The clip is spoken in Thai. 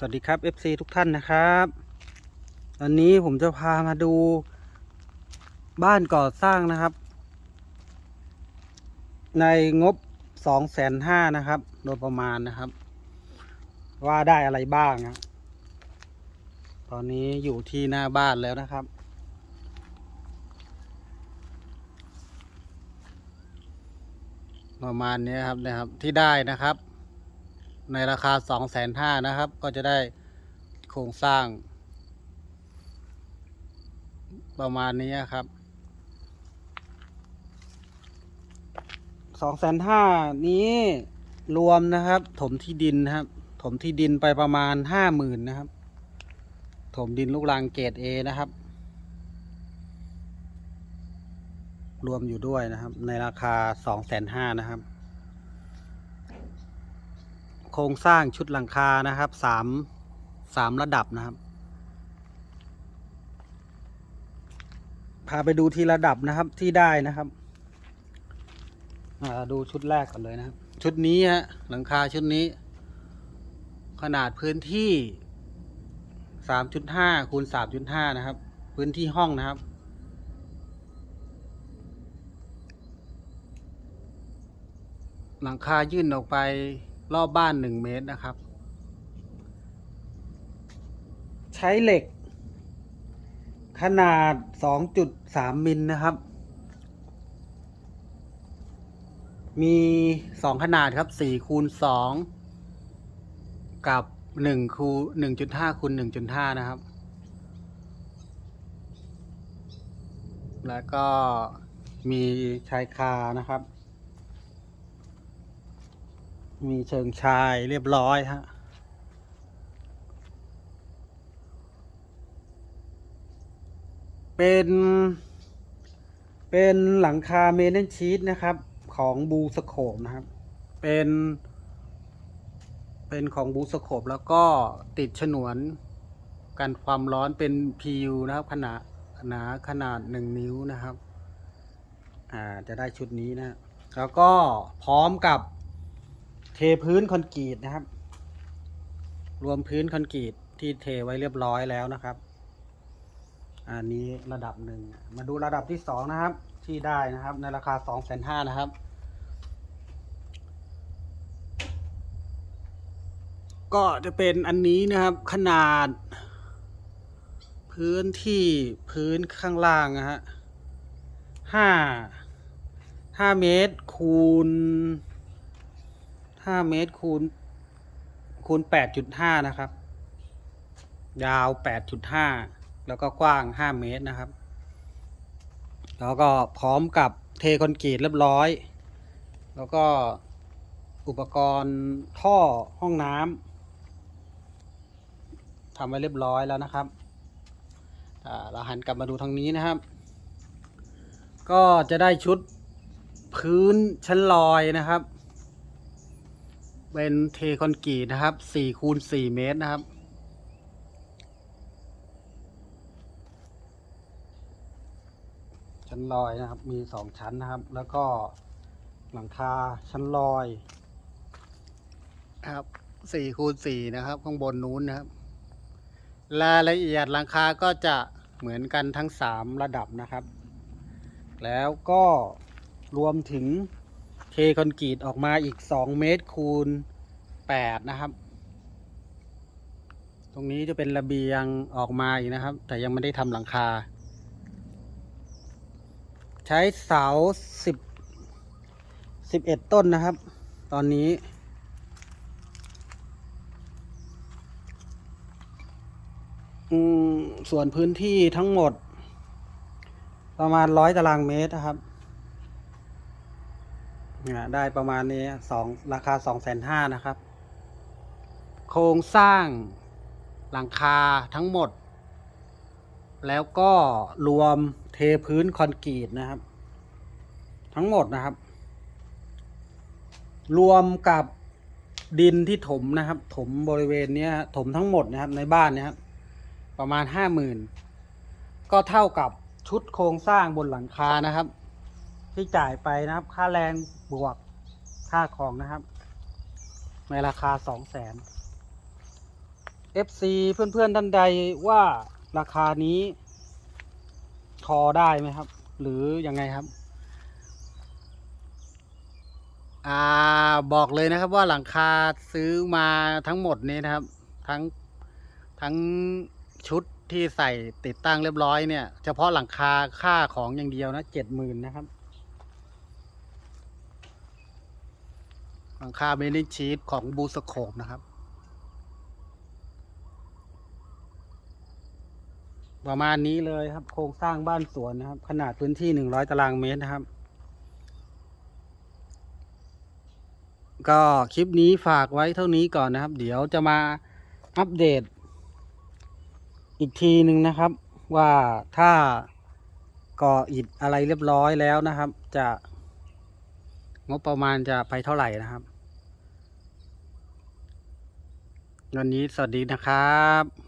สวัสดีครับ FC ทุกท่านนะครับวันนี้ผมจะพามาดูบ้านก่อสร้างนะครับ ในงบสองแสนห้านะครับ โดยประมาณนะครับ ว่าได้อะไรบ้างนะตอนนี้อยู่ที่หน้าบ้านแล้วนะครับ ประมาณนี้ครับนะครับที่ได้นะครับ ในราคาสองแสนห้านะครับ ก็จะได้โครงสร้าง ประมาณนี้ครับสองแสนห้านี้รวมนะครับ ถมที่ดินนะครับ ถมที่ดินไปประมาณห้าหมื่นนะครับ ถมดินลูกรังเกรดเอนะครับ รวมอยู่ด้วยนะครับ ในราคาสองแสนห้านะครับ ครงสร้างชุดหลังคานะครับสามสามระดับนะครับ พาไปดูทีระดับนะครับที่ได้นะครับอ่าดูชุดแรกก่อนเลยนะครับ ชุดนี้ฮะหลังคาชุดนี้ ขนาดพื้นที่สามจุดห้าคูณสามจุดห้านะครับ พื้นที่ห้องนะครับหลังคายื่นออกไป รอบบ้านหนึ่งเมตรนะครับ ใช้เหล็ก ขนาด 2.3 มิลนะครับ มีสองขนาดครับ4คูณ2กับ1คูณ1.5คูณ1.5 นะครับ แล้วก็มีชายคานะครับ มีเชิงชายเรียบร้อยฮะเป็นเป็นหลังคาเมนเนชีตนะครับ ของบูสโคปนะครับ เป็น เป็นของบูสโคปแล้วก็ติดฉนวนกันความร้อนเป็น PU นะครับ ขนาดหนาขนาดหนึ่งนิ้วนะครับ อ่าจะได้ชุดนี้นะ แล้วก็พร้อมกับ เทพื้นคอนกรีตนะครับ รวมพื้นคอนกรีตที่เทไว้เรียบร้อยแล้วนะครับ อันนี้ระดับหนึ่ง มาดูระดับที่สองนะครับ ที่ได้นะครับ ในราคาสองแสนห้านะครับ ก็จะเป็นอันนี้นะครับ ขนาด พื้นที่พื้นข้างล่างนะฮะห้าห้าเมตรคูณ ห้าเมตรคูณคูณแปดจุดห้านะครับ ยาวแปดจุดห้าแล้วก็กว้างห้าเมตรนะครับ แล้วก็พร้อมกับเทคอนกรีตเรียบร้อย แล้วก็อุปกรณ์ท่อห้องน้ำทำไว้เรียบร้อยแล้วนะครับเราหันกลับมาดูทางนี้นะครับ ก็จะได้ชุดพื้นชั้นลอยนะครับ เป็นเทคอนกรีตนะครับ4คูณ4เมตรนะครับ ชั้นลอยนะครับ มี2ชั้นนะครับ แล้วก็หลังคาชั้นลอยครับ4คูณ4นะครับ ข้างบนนู้นนะครับ รายละเอียดหลังคาก็จะเหมือนกันทั้ง3ระดับนะครับ แล้วก็รวมถึง คอนกรีตออกมาอีก2เมตรคูณ8นะครับ ตรงนี้จะเป็นระเบียงออกมาอีกนะครับ แต่ยังไม่ได้ทำหลังคา ใช้เสา10 11ต้นนะครับ ตอนนี้ส่วนพื้นที่ทั้งหมด ประมาณร้อยตารางเมตรนะครับ ได้ประมาณนี้สองราคาสองแสนห้านะครับ โครงสร้างหลังคาทั้งหมด แล้วก็รวมเทพื้นคอนกรีตนะครับ ทั้งหมดนะครับ รวมกับดินที่ถมนะครับ ถมบริเวณนี้ถมทั้งหมดนะครับในบ้านนะครับประมาณห้าหมื่นก็เท่ากับชุดโครงสร้างบนหลังคานะครับ ที่จ่ายไปนะครับ ค่าแรงบวกค่าของนะครับ ในราคาสองแสน FC เพื่อนๆท่านใดว่าราคานี้ทอได้ไหมครับ หรือยังไงครับ อ่าบอกเลยนะครับว่าหลังคาซื้อมาทั้งหมดนี้นะครับ ทั้งทั้งชุดที่ใส่ติดตั้งเรียบร้อยเนี่ย เฉพาะหลังคาค่าของอย่างเดียวนะเจ็ดหมื่นนะครับ หลังคาเมนิชีตของบูสโคปนะครับ ประมาณนี้เลยครับ โครงสร้างบ้านสวนนะครับ ขนาดพื้นที่หนึ่งร้อยตารางเมตรนะครับ ก็คลิปนี้ฝากไว้เท่านี้ก่อนนะครับ เดี๋ยวจะมาอัปเดต อีกทีหนึ่งนะครับ ว่าถ้าก่ออิฐอะไรเรียบร้อยแล้วนะครับ จะ งบประมาณจะไปเท่าไหร่นะครับ วันนี้สวัสดีนะครับ